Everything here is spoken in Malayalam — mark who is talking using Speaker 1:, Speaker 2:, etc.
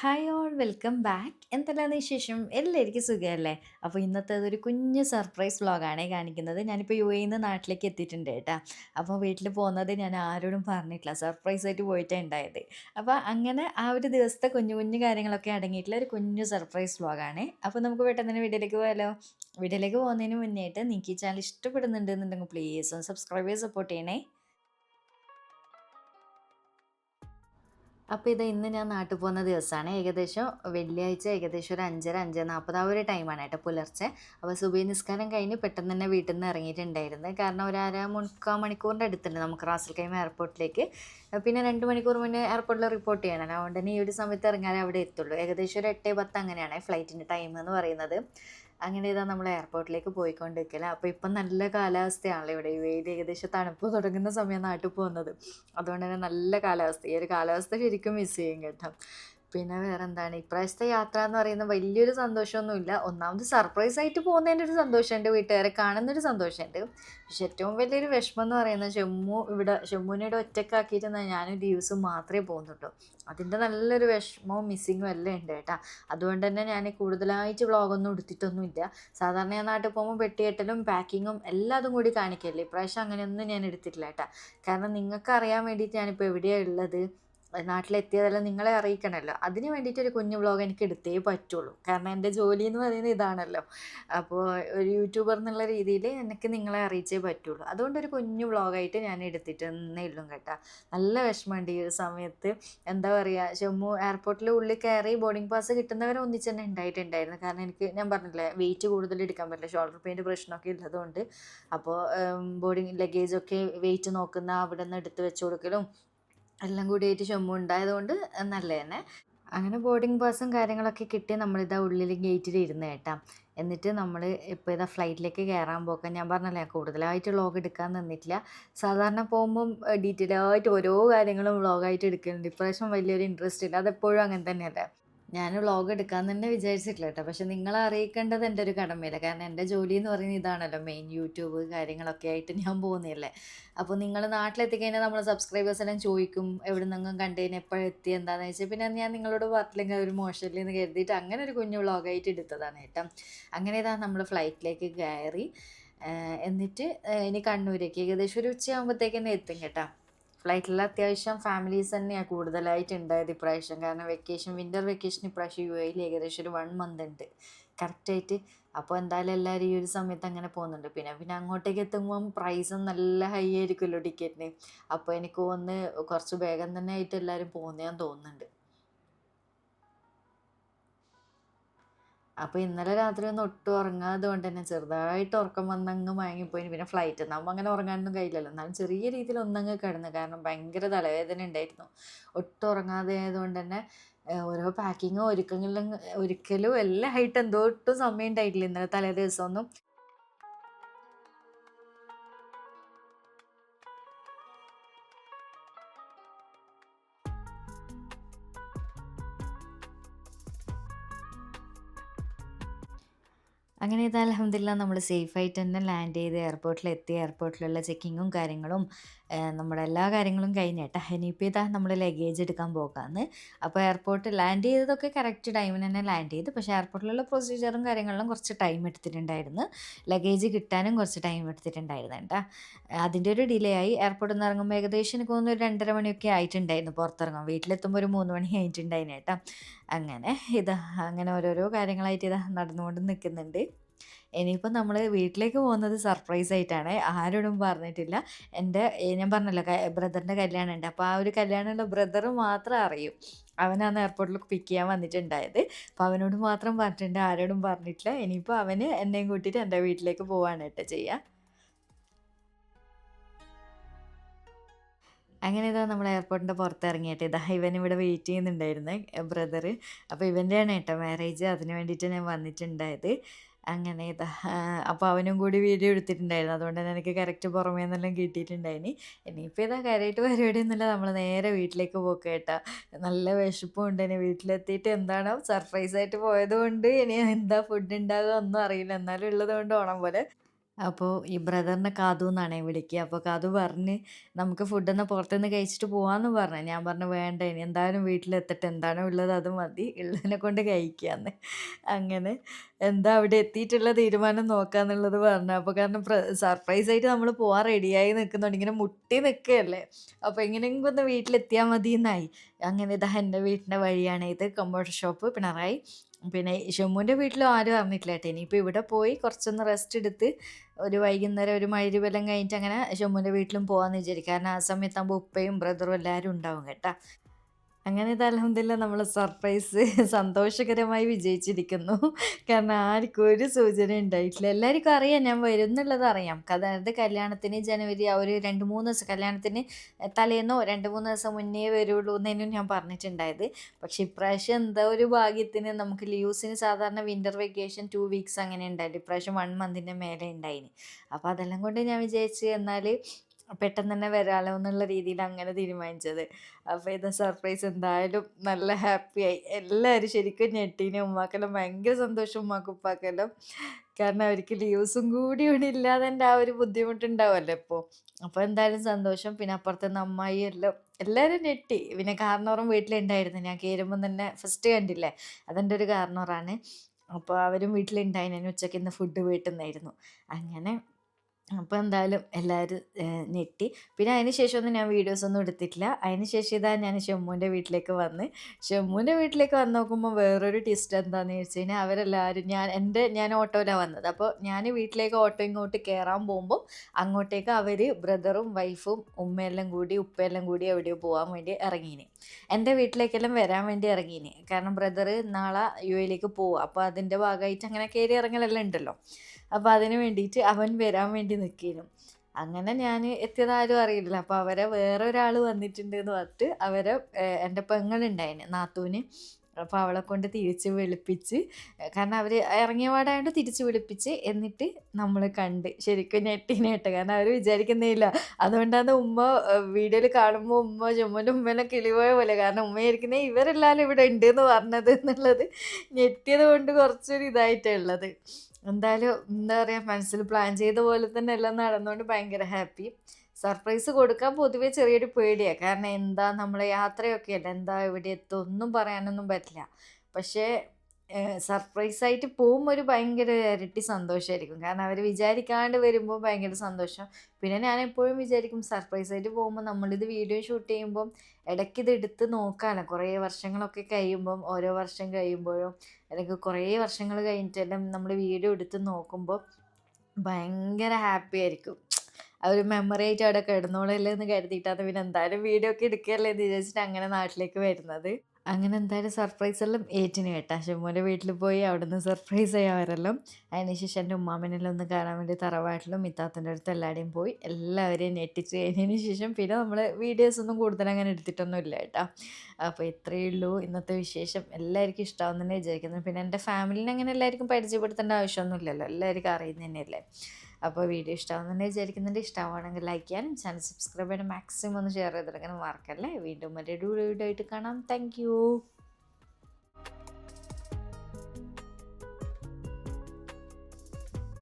Speaker 1: ഹായ് ഓൾ വെൽക്കം ബാക്ക് എന്തെല്ലാന്ന് വിശേഷം? എല്ലാവർക്കും സുഖമല്ലേ? അപ്പോൾ ഇന്നത്തെ ഒരു കുഞ്ഞ് സർപ്രൈസ് വ്ളോഗാണ് കാണിക്കുന്നത്. ഞാനിപ്പോൾ യു എയിൽ നിന്ന് നാട്ടിലേക്ക് എത്തിയിട്ടുണ്ട് കേട്ടോ. അപ്പോൾ വീട്ടിൽ പോകുന്നത് ഞാൻ ആരോടും പറഞ്ഞിട്ടില്ല. സർപ്രൈസ് ആയിട്ട് പോയിട്ടേ ഉണ്ടായത് അപ്പോൾ അങ്ങനെ ആ ഒരു ദിവസത്തെ കുഞ്ഞു കുഞ്ഞു കാര്യങ്ങളൊക്കെ അടങ്ങിയിട്ടുള്ള ഒരു കുഞ്ഞു സർപ്രൈസ് വ്ളോഗാണ് അപ്പോൾ നമുക്ക് പെട്ടെന്ന് തന്നെ വീഡിയോയിലേക്ക് പോയാലോ? വീഡിയോയിലേക്ക് പോകുന്നതിന് മുന്നേയായിട്ട് നിങ്ങൾക്ക് ഈ ചാനൽ ഇഷ്ടപ്പെടുന്നുണ്ടെന്നുണ്ടെങ്കിൽ പ്ലീസ് സബ്സ്ക്രൈബ് ചെയ്ത് സപ്പോർട്ട് ചെയ്യണേ. അപ്പോൾ ഇത് ഇന്ന് ഞാൻ നാട്ടിൽ പോകുന്ന ദിവസമാണ്. ഏകദേശം വെള്ളിയാഴ്ച ഏകദേശം ഒരു അഞ്ചര അഞ്ച് നാൽപ്പത് ആ ഒരു ടൈമാണ് കേട്ടോ പുലർച്ചെ. അപ്പോൾ സുബൈ നിസ്കാരം കഴിഞ്ഞ് പെട്ടെന്ന് തന്നെ വീട്ടിൽ നിന്ന് ഇറങ്ങിയിട്ടുണ്ടായിരുന്നു. കാരണം ഒരു അര മുക്കാൽ മണിക്കൂറിന്റെ അടുത്തുണ്ട് നമുക്ക് റാസൽ കൈമ എയർപോർട്ടിലേക്ക്. പിന്നെ രണ്ട് മണിക്കൂർ മുന്നേ എയർപോർട്ടിൽ റിപ്പോർട്ട് ചെയ്യണം അതുകൊണ്ട് തന്നെ ഈ ഒരു സമയത്ത് ഇറങ്ങാനേ അവിടെ എത്തുള്ളൂ. ഏകദേശം ഒരു എട്ട് പത്ത് അങ്ങനെയാണ് ഫ്ലൈറ്റിന്റെ ടൈം എന്ന് പറയുന്നത്. അങ്ങനെ ഇതാ നമ്മൾ എയർപോർട്ടിലേക്ക് പോയിക്കൊണ്ടിരിക്കല. അപ്പോൾ ഇപ്പം നല്ല കാലാവസ്ഥയാണല്ലോ ഇവിടെ. വെയിൽ ഏകദേശം തണുപ്പ് തുടങ്ങുന്ന സമയം നാട്ടിൽ പോകുന്നത്. അതുകൊണ്ട് തന്നെ നല്ല കാലാവസ്ഥ. ഈ ഒരു കാലാവസ്ഥ ശരിക്കും മിസ് ചെയ്യും കേട്ടോ. പിന്നെ വേറെ എന്താണ് ഇപ്രാവശ്യത്തെ യാത്ര എന്ന് പറയുന്നത് വലിയൊരു സന്തോഷമൊന്നുമില്ല. ഒന്നാമത് സർപ്രൈസ് ആയിട്ട് പോകുന്നതിന്റെ ഒരു സന്തോഷമുണ്ട്. വീട്ടുകാരെ കാണുന്നൊരു സന്തോഷമുണ്ട്. പക്ഷെ ഏറ്റവും വലിയൊരു വിഷമം എന്ന് പറയുന്നത് ഷെമ്മു ഇവിടെ ഷെമ്മുവിനെ ഇവിടെ ഒറ്റക്കാക്കിയിട്ട് ഞാനും ദിവസം മാത്രമേ പോകുന്നുള്ളൂ. അതിന്റെ നല്ലൊരു വിഷമവും മിസ്സിങ്ങും എല്ലാം ഉണ്ട് കേട്ടോ. അതുകൊണ്ട് തന്നെ ഞാൻ കൂടുതലായിട്ട് വ്ളോഗൊന്നും എടുത്തിട്ടൊന്നുമില്ല. സാധാരണ ഞാൻ നാട്ടിൽ പോകുമ്പോൾ പെട്ടികെട്ടലും പാക്കിങ്ങും എല്ലാതും കൂടി കാണിക്കല്ലേ? ഇപ്രാവശ്യം അങ്ങനെയൊന്നും ഞാൻ എടുത്തിട്ടില്ല കേട്ടോ. കാരണം നിങ്ങൾക്ക് അറിയാൻ വേണ്ടിയിട്ട് ഞാനിപ്പോൾ എവിടെയാണ് ഉള്ളത്? നാട്ടിലെത്തിയതെല്ലാം നിങ്ങളെ അറിയിക്കണമല്ലോ. അതിന് വേണ്ടിയിട്ട് ഒരു കുഞ്ഞു വ്ളോഗ് എനിക്ക് എടുത്തേ പറ്റുള്ളൂ. കാരണം എന്റെ ജോലി എന്ന് പറയുന്നത് ഇതാണല്ലോ. അപ്പോൾ ഒരു യൂട്യൂബർ എന്നുള്ള രീതിയിൽ എനിക്ക് നിങ്ങളെ അറിയിച്ചേ പറ്റുള്ളൂ. അതുകൊണ്ട് ഒരു കുഞ്ഞു വ്ളോഗായിട്ട് ഞാൻ എടുത്തിട്ടേ ഇല്ലും കേട്ടോ. നല്ല വിഷമമുണ്ട് ഈ ഒരു സമയത്ത്. എന്താ പറയുക ജമ്മു എയർപോർട്ടിൽ ഉള്ളിൽ കയറി ബോർഡിംഗ് പാസ് കിട്ടുന്നവരെ ഒന്നിച്ച് തന്നെ ഉണ്ടായിട്ടുണ്ടായിരുന്നു. കാരണം എനിക്ക് ഞാൻ പറഞ്ഞില്ലേ വെയിറ്റ് കൂടുതൽ എടുക്കാൻ പറ്റില്ല. ഷോൾഡർ പെയിന്റെ പ്രശ്നമൊക്കെ ഉള്ളതുകൊണ്ട്. അപ്പോൾ ബോർഡിംഗ് ലഗേജൊക്കെ വെയിറ്റ് നോക്കുന്ന അവിടെ നിന്ന് എടുത്ത് വെച്ച് കൊടുക്കലും എല്ലാം കൂടിയായിട്ട് ചുമ ഉണ്ടായതുകൊണ്ട് നല്ല തന്നെ അങ്ങനെ ബോർഡിംഗ് പാസും കാര്യങ്ങളൊക്കെ കിട്ടി നമ്മളിതാ ഉള്ളിൽ ഗേറ്റിൽ ഇരുന്ന് കേട്ടാ. എന്നിട്ട് നമ്മൾ ഇപ്പോൾ ഇതാ ഫ്ലൈറ്റിലേക്ക് കയറാൻ പോക്കാൻ ഞാൻ പറഞ്ഞല്ലേ കൂടുതലായിട്ട് വ്ളോഗ് എടുക്കാൻ നിന്നിട്ടില്ല. സാധാരണ പോകുമ്പം ഡീറ്റെയിൽ ആയിട്ട് ഓരോ കാര്യങ്ങളും വ്ളോഗായിട്ട് എടുക്കുന്നുണ്ട് ഇപ്രാവശ്യം വലിയൊരു ഇൻട്രസ്റ്റ് ഇല്ല. അതെപ്പോഴും അങ്ങനെ തന്നെയല്ലേ? ഞാൻ വ്ളോഗ് എടുക്കാൻ തന്നെ വിചാരിച്ചിട്ടില്ല കേട്ടോ പക്ഷെ നിങ്ങൾ അറിയിക്കേണ്ടത് എന്റെ ഒരു കടമയില്ല കാരണം എന്റെ ജോലി എന്ന് പറയുന്നത് ഇതാണല്ലോ മെയിൻ യൂട്യൂബ് കാര്യങ്ങളൊക്കെ ആയിട്ട് ഞാൻ പോകുന്നില്ലേ അപ്പോൾ നിങ്ങൾ നാട്ടിലെത്തിക്കഴിഞ്ഞാൽ നമ്മൾ സബ്സ്ക്രൈബേഴ്സ് എല്ലാം ചോദിക്കും എവിടെ നിന്നും കണ്ടതിന് എപ്പോഴെത്തി എന്താണെന്ന് വെച്ചാൽ പിന്നെ ഞാൻ നിങ്ങളോട് പറഞ്ഞില്ലെങ്കിൽ ഒരു മോശമില്ല എന്ന് കരുതിയിട്ട് അങ്ങനെ ഒരു കുഞ്ഞു വ്ളോഗായിട്ട് എടുത്തതാണ് കേട്ടോ. അങ്ങനെ ഇതാ നമ്മൾ ഫ്ലൈറ്റിലേക്ക് കയറി എന്നിട്ട് ഇനി കണ്ണൂരേക്ക്. ഏകദേശം ഒരു ഉച്ചയാകുമ്പോഴത്തേക്ക് തന്നെ എത്തും കേട്ടോ. ഫ്ലൈറ്റിൽ അത്യാവശ്യം ഫാമിലീസ് തന്നെയാണ് കൂടുതലായിട്ട് ഉണ്ടായത് ഇപ്രാവശ്യം. കാരണം വെക്കേഷൻ വിന്റർ വെക്കേഷൻ ഇപ്രാവശ്യം യു എയിൽ ഏകദേശം ഒരു വൺ മന്ത് ഉണ്ട്. കറക്റ്റായിട്ട് അപ്പോൾ എന്തായാലും എല്ലാവരും ഈ ഒരു സമയത്ത് അങ്ങനെ പോകുന്നുണ്ട്. പിന്നെ പിന്നെ അങ്ങോട്ടേക്ക് എത്തുമ്പം പ്രൈസും നല്ല ഹൈ ആയിരിക്കുമല്ലോ ടിക്കറ്റിന് അപ്പോൾ എനിക്ക് ഒന്ന് കുറച്ച് വേഗം തന്നെ ആയിട്ട് എല്ലാവരും പോകുന്നതാന്ന് തോന്നുന്നുണ്ട്. അപ്പോൾ ഇന്നലെ രാത്രി ഒന്നും ഒട്ടും ഉറങ്ങാതെ കൊണ്ട് തന്നെ ചെറുതായിട്ട് ഉറക്കം വന്നങ്ങ് മയങ്ങിപ്പോയി പിന്നെ ഫ്ലൈറ്റ് നമ്മൾ അങ്ങനെ ഉറങ്ങാനൊന്നും കഴിയില്ലല്ലോ. എന്നാലും ചെറിയ രീതിയിൽ ഒന്നങ്ങ് കിടന്നു. കാരണം ഭയങ്കര തലവേദന ഉണ്ടായിരുന്നു. ഒട്ടും ഉറങ്ങാതെ ആയതുകൊണ്ട് തന്നെ ഓരോ പാക്കിങ്ങും ഒരുക്കങ്ങളിലും ഒരിക്കലും എല്ലാം ആയിട്ട് എന്തോ ഒട്ടും സമയം ഉണ്ടായിട്ടില്ല. ഇന്നലെ തലേ ദിവസമൊന്നും. അങ്ങനെ ഇത് അലഹമില്ല നമ്മൾ സേഫായിട്ട് തന്നെ ലാൻഡ് ചെയ്ത് എയർപോർട്ടിലെത്തി എയർപോർട്ടിലുള്ള ചെക്കിങ്ങും കാര്യങ്ങളും നമ്മുടെ എല്ലാ കാര്യങ്ങളും കഴിഞ്ഞ് കേട്ടോ ഇനിയിപ്പോൾ ഇതാ നമ്മൾ ലഗേജ് എടുക്കാൻ പോകാമെന്ന് അപ്പോൾ എയർപോർട്ട് ലാൻഡ് ചെയ്തതൊക്കെ കറക്റ്റ് ടൈമിന് തന്നെ ലാൻഡ് ചെയ്ത്. പക്ഷേ എയർപോർട്ടിലുള്ള പ്രൊസീജിയറും കാര്യങ്ങളിലും കുറച്ച് ടൈം എടുത്തിട്ടുണ്ടായിരുന്നു. ലഗേജ് കിട്ടാനും കുറച്ച് ടൈം എടുത്തിട്ടുണ്ടായിരുന്നു കേട്ടോ അതിന്റെ ഒരു ഡിലേ ആയി. എയർപോർട്ടിൽ നിന്ന് ഇറങ്ങുമ്പോൾ ഏകദേശം എനിക്ക് തോന്നുന്നു ഒരു രണ്ടര മണിയൊക്കെ ആയിട്ടുണ്ടായിരുന്നു പുറത്തിറങ്ങാൻ. വീട്ടിലെത്തുമ്പോൾ ഒരു മൂന്ന് മണി ആയിട്ടുണ്ടായിരുന്നു കേട്ടോ അങ്ങനെ ഇതാ അങ്ങനെ ഓരോരോ കാര്യങ്ങളായിട്ട് ഇതാ നടന്നുകൊണ്ട് നിൽക്കുന്നുണ്ട് ഇനിയിപ്പോൾ നമ്മൾ വീട്ടിലേക്ക് പോകുന്നത് സർപ്രൈസ് ആയിട്ടാണ്. ആരോടും പറഞ്ഞിട്ടില്ല. എന്റെ ഞാൻ പറഞ്ഞല്ലോ ബ്രദറിന്റെ കല്യാണം ഉണ്ട് അപ്പോൾ ആ ഒരു കല്യാണമുള്ള ബ്രദർ മാത്രം അറിയും. അവനാണ് എയർപോർട്ടിൽ പിക്ക് ചെയ്യാൻ വന്നിട്ടുണ്ടായത്. അപ്പോൾ അവനോട് മാത്രം പറഞ്ഞിട്ടുണ്ട് ആരോടും പറഞ്ഞിട്ടില്ല. ഇനിയിപ്പോൾ അവന് എന്നെയും കൂട്ടിയിട്ട് എന്റെ വീട്ടിലേക്ക് പോവാണ് കേട്ടോ ചെയ്യുക അങ്ങനെ ഇതാ നമ്മൾ എയർപോർട്ടിന്റെ പുറത്ത് ഇറങ്ങിയിട്ട് ഇതാ ഇവൻ ഇവിടെ വെയിറ്റ് ചെയ്യുന്നുണ്ടായിരുന്നു ബ്രദർ അപ്പോൾ ഇവന്റെയാണ് കേട്ടോ മാരേജ് അതിന് വേണ്ടിയിട്ട് ഞാൻ വന്നിട്ടുണ്ടായത്. അങ്ങനെ ഇതാ. അപ്പോൾ അവനും കൂടി വീഡിയോ എടുത്തിട്ടുണ്ടായിരുന്നു. അതുകൊണ്ട് തന്നെ എനിക്ക് കറക്റ്റ് പുറമേ നിന്നെല്ലാം കിട്ടിയിട്ടുണ്ടായിനി. ഇനിയിപ്പോൾ ഇതാ കാര്യമായിട്ട് പരിപാടിയൊന്നുമില്ല നമ്മൾ നേരെ വീട്ടിലേക്ക് പോക്ക് കേട്ടോ. നല്ല വിശപ്പും ഉണ്ട്. ഇനി വീട്ടിലെത്തിയിട്ട് എന്താണ് സർപ്രൈസായിട്ട് പോയതുകൊണ്ട് പോയത് കൊണ്ട് ഇനി എന്താ ഫുഡ് ഉണ്ടാകുക ഒന്നും അറിയില്ല. എന്നാലും ഉള്ളത് കൊണ്ട് ഓണം പോലെ അപ്പോൾ ഈ ബ്രദറിനെ കാതു എന്നാണേ വിളിക്കുക അപ്പോൾ കാതു പറഞ്ഞ് നമുക്ക് ഫുഡൊന്ന് പുറത്തുനിന്ന് കഴിച്ചിട്ട് പോകാമെന്ന് പറഞ്ഞു. ഞാൻ പറഞ്ഞു വേണ്ട ഇനി എന്തായാലും വീട്ടിലെത്തിട്ട്. എന്താണോ ഉള്ളത് അത് മതി. ഉള്ളതിനെ കൊണ്ട് കഴിക്കാന്ന്. അങ്ങനെ എന്താ അവിടെ എത്തിയിട്ടുള്ള തീരുമാനം നോക്കാന്നുള്ളത് പറഞ്ഞു. അപ്പോൾ കാരണം സർപ്രൈസ് ആയിട്ട് നമ്മൾ പോകാൻ റെഡിയായി നിൽക്കുന്നുണ്ട്. ഇങ്ങനെ മുട്ടി നിൽക്കുകയല്ലേ? അപ്പോൾ എങ്ങനെയെങ്കിലും ഒന്ന് വീട്ടിലെത്തിയാൽ മതി എന്നായി അങ്ങനെ ഇതാ എന്റെ വീട്ടിന്റെ വഴിയാണ് ഇത് കമ്പ്യൂട്ടർ ഷോപ്പ് പിണറായി. പിന്നെ ഷമ്മുവിന്റെ വീട്ടിലും ആരും അറിഞ്ഞിട്ടില്ല കേട്ടോ. ഇനിയിപ്പോൾ ഇവിടെ പോയി കുറച്ചൊന്ന് റെസ്റ്റ് എടുത്ത് ഒരു വൈകുന്നേരം ഒരു മഴവിലം കഴിഞ്ഞിട്ട് അങ്ങനെ ഷമ്മുന്റെ വീട്ടിലും പോകാമെന്ന് വിചാരിക്കും. കാരണം ആ സമയത്താകുമ്പോൾ ഉപ്പയും ബ്രദറും എല്ലാവരും ഉണ്ടാവും കേട്ടോ. അങ്ങനെ ഇത് അലഹമില്ല നമ്മൾ സർപ്രൈസ് സന്തോഷകരമായി വിജയിച്ചിരിക്കുന്നു. കാരണം ആർക്കും ഒരു സൂചന ഉണ്ടായിട്ടില്ല. എല്ലാവർക്കും അറിയാം ഞാൻ വരും എന്നുള്ളത് അറിയാം അതായത് കല്യാണത്തിന് ജനുവരി ആ ഒരു രണ്ട് മൂന്ന് ദിവസം കല്യാണത്തിന് തലേന്നോ രണ്ട് മൂന്ന് ദിവസം മുന്നേ വരുള്ളൂ എന്നതിനും ഞാൻ പറഞ്ഞിട്ടുണ്ടായത്. പക്ഷെ ഇപ്രാവശ്യം എന്താ ഒരു ഭാഗ്യത്തിന് നമുക്ക് ലീവ്സിന് സാധാരണ വിന്റർ വെക്കേഷൻ ടു വീക്സ് അങ്ങനെ ഉണ്ടായിരുന്നു ഇപ്രാവശ്യം വൺ മന്തിന്റെ മേലെ ഉണ്ടായിന്. അപ്പോൾ അതെല്ലാം കൊണ്ട് ഞാൻ വിചാരിച്ച് എന്നാൽ പെട്ടെന്ന് തന്നെ വരാലോ എന്നുള്ള രീതിയിൽ അങ്ങനെ തീരുമാനിച്ചത്. അപ്പോൾ ഇത് സർപ്രൈസ് എന്തായാലും നല്ല ഹാപ്പിയായി എല്ലാവരും ശരിക്കും ഞെട്ടീനെ. ഉമ്മാക്കെല്ലാം ഭയങ്കര സന്തോഷം ഉമ്മാക്കും കാരണം അവർക്ക് ലീവ്സും കൂടി ഇവിടെ ഇല്ലാതെ ആ ഒരു ബുദ്ധിമുട്ടുണ്ടാവുമല്ലോ ഇപ്പോൾ അപ്പോൾ എന്തായാലും സന്തോഷം. പിന്നെ അപ്പുറത്തെ അമ്മായി എല്ലാം എല്ലാവരും ഞെട്ടി. പിന്നെ കാർണോറും വീട്ടിലുണ്ടായിരുന്നു. ഞാൻ കയറുമ്പം തന്നെ ഫസ്റ്റ് കണ്ടില്ലേ? അതെന്റെ ഒരു കാർണോറാണ്. അപ്പോൾ അവരും വീട്ടിലുണ്ടായിരുന്നു ഉച്ചയ്ക്ക് ഇന്ന് ഫുഡ് വീട്ടിൽ നിന്നായിരുന്നു അങ്ങനെ അപ്പോൾ എന്തായാലും എല്ലാവരും ഞെട്ടി. പിന്നെ അതിന് ശേഷമൊന്നും ഞാൻ വീഡിയോസ് ഒന്നും എടുത്തിട്ടില്ല. അതിന് ശേഷം ഇതാ ഞാൻ ഷെമ്മുവിന്റെ വീട്ടിലേക്ക് വന്ന്. ഷെമ്മുവിന്റെ വീട്ടിലേക്ക് വന്ന് നോക്കുമ്പോൾ വേറൊരു ട്വിസ്റ്റ് എന്താണെന്ന് ചോദിച്ചു കഴിഞ്ഞാൽ അവരെല്ലാവരും ഞാൻ എന്റെ ഞാൻ ഓട്ടോയിലാണ് വന്നത്. അപ്പോൾ ഞാൻ വീട്ടിലേക്ക് ഓട്ടോ ഇങ്ങോട്ട് കയറാൻ പോകുമ്പോൾ അങ്ങോട്ടേക്ക് അവർ ബ്രദറും വൈഫും ഉമ്മയെല്ലാം കൂടി ഉപ്പയെല്ലാം കൂടി എവിടെയോ പോകാൻ വേണ്ടി ഇറങ്ങീന്. എന്റെ വീട്ടിലേക്കെല്ലാം വരാൻ വേണ്ടി ഇറങ്ങീന്. കാരണം ബ്രദർ നാളെ യു എയിലേക്ക് പോവുക അപ്പോൾ അതിന്റെ ഭാഗമായിട്ട് അങ്ങനെ കയറി ഇറങ്ങലെല്ലാം ഉണ്ടല്ലോ. അപ്പോൾ അതിന് വേണ്ടിയിട്ട് അവൻ വരാൻ വേണ്ടി നിൽക്കിയിരുന്നു അങ്ങനെ ഞാൻ എത്തിയതാരും അറിയില്ല. അപ്പോൾ അവരെ വേറെ ഒരാൾ വന്നിട്ടുണ്ട് എന്ന് പറഞ്ഞിട്ട് അവരെ എന്റെ പെങ്ങളുണ്ടായിന് നാത്തൂന്. അപ്പോൾ അവളെ കൊണ്ട് തിരിച്ച് വിളിപ്പിച്ച് കാരണം അവർ ഇറങ്ങിയ പാടായതുകൊണ്ട് തിരിച്ച് വിളിപ്പിച്ച് എന്നിട്ട് നമ്മൾ കണ്ട്. ശരിക്കും ഞെട്ടിനേട്ട് കാരണം അവർ വിചാരിക്കുന്നില്ല അതുകൊണ്ടാണ് ഉമ്മ വീഡിയോയിൽ കാണുമ്പോൾ ഉമ്മ ചുമ്മന്റെ ഉമ്മേനെ കിളിപോയ പോലെ. കാരണം ഉമ്മയായിരിക്കുന്നത് ഇവരെല്ലാവരും ഇവിടെ ഉണ്ട് എന്ന് പറഞ്ഞത് എന്നുള്ളത് ഞെട്ടിയത് കൊണ്ട് കുറച്ചൊരു ഇതായിട്ടുള്ളത് എന്തായാലും എന്താ പറയുക മനസ്സിൽ പ്ലാൻ ചെയ്ത പോലെ തന്നെ എല്ലാം നടന്നുകൊണ്ട് ഭയങ്കര ഹാപ്പി സർപ്രൈസ് കൊടുക്കാൻ പൊതുവേ ചെറിയൊരു പേടിയാണ് കാരണം എന്താ നമ്മളെ യാത്രയൊക്കെ അല്ല എന്താ ഇവിടെ എത്തും? ഒന്നും പറയാനൊന്നും പറ്റില്ല. പക്ഷേ സർപ്രൈസ് ആയിട്ട് പോകുമ്പോൾ ഒരു ഭയങ്കര ഇരട്ടി സന്തോഷമായിരിക്കും കാരണം അവർ വിചാരിക്കാണ്ട് വരുമ്പോൾ ഭയങ്കര സന്തോഷം. പിന്നെ ഞാൻ എപ്പോഴും വിചാരിക്കും സർപ്രൈസ് ആയിട്ട് പോകുമ്പോൾ നമ്മളിത് വീഡിയോ ഷൂട്ട് ചെയ്യുമ്പോൾ ഇടയ്ക്ക് ഇത് എടുത്ത് നോക്കാണ്. കുറേ വർഷങ്ങളൊക്കെ കഴിയുമ്പം ഓരോ വർഷം കഴിയുമ്പോഴും അല്ലെങ്കിൽ കുറേ വർഷങ്ങൾ കഴിഞ്ഞിട്ടെല്ലാം നമ്മൾ വീഡിയോ എടുത്ത് നോക്കുമ്പോൾ ഭയങ്കര ഹാപ്പി ആയിരിക്കും. ആ ഒരു മെമ്മറി ആയിട്ട് അവിടെ കിടന്നോളല്ലേ എന്ന് കരുതിയിട്ടാണ് പിന്നെ എന്തായാലും വീഡിയോ ഒക്കെ എടുക്കുകയല്ലേ എന്ന് വിചാരിച്ചിട്ട് അങ്ങനെ നാട്ടിലേക്ക് വരുന്നത്. അങ്ങനെ എന്തായാലും സർപ്രൈസ് എല്ലാം ഏറ്റിന് കേട്ടാ. ശുമ്മോന്റെ വീട്ടിൽ പോയി അവിടുന്ന് സർപ്രൈസ് ചെയ്യാവരെല്ലാം അതിനുശേഷം എന്റെ ഉമ്മാമ്മനെല്ലാം ഒന്ന് കാണാൻ വേണ്ടി തറവാട്ടിലും മിത്താത്തിന്റെ അടുത്ത് എല്ലാവരെയും പോയി. എല്ലാവരെയും ഞെട്ടിച്ച് കഴിഞ്ഞതിന് ശേഷം പിന്നെ നമ്മൾ വീഡിയോസ് ഒന്നും കൂടുതൽ അങ്ങനെ എടുത്തിട്ടൊന്നും ഇല്ല കേട്ടോ. അപ്പോൾ ഇത്രയേ ഉള്ളൂ ഇന്നത്തെ വിശേഷം. എല്ലാവർക്കും ഇഷ്ടമാവുന്നതന്നെ വിചാരിക്കുന്നു. പിന്നെ എന്റെ ഫാമിലിനെ അങ്ങനെ എല്ലാവർക്കും പരിചയപ്പെടുത്തേണ്ട ആവശ്യമൊന്നുമില്ലല്ലോ എല്ലാവർക്കും അറിയുന്നത് തന്നെയല്ലേ അപ്പോൾ വീഡിയോ ഇഷ്ടമാവുന്നുണ്ട് വിചാരിക്കുന്നുണ്ട് ഇഷ്ടമാണെങ്കിൽ ലൈക്ക് ചെയ്യാനും ചാനൽ സബ്സ്ക്രൈബ് ചെയ്യാനും മാക്സിമം ഒന്ന് ഷെയർ ചെയ്തെടുക്കാനും മറക്കല്ലേ? വീണ്ടും മറ്റൊരു വീഡിയോ ആയിട്ട് കാണാം. താങ്ക്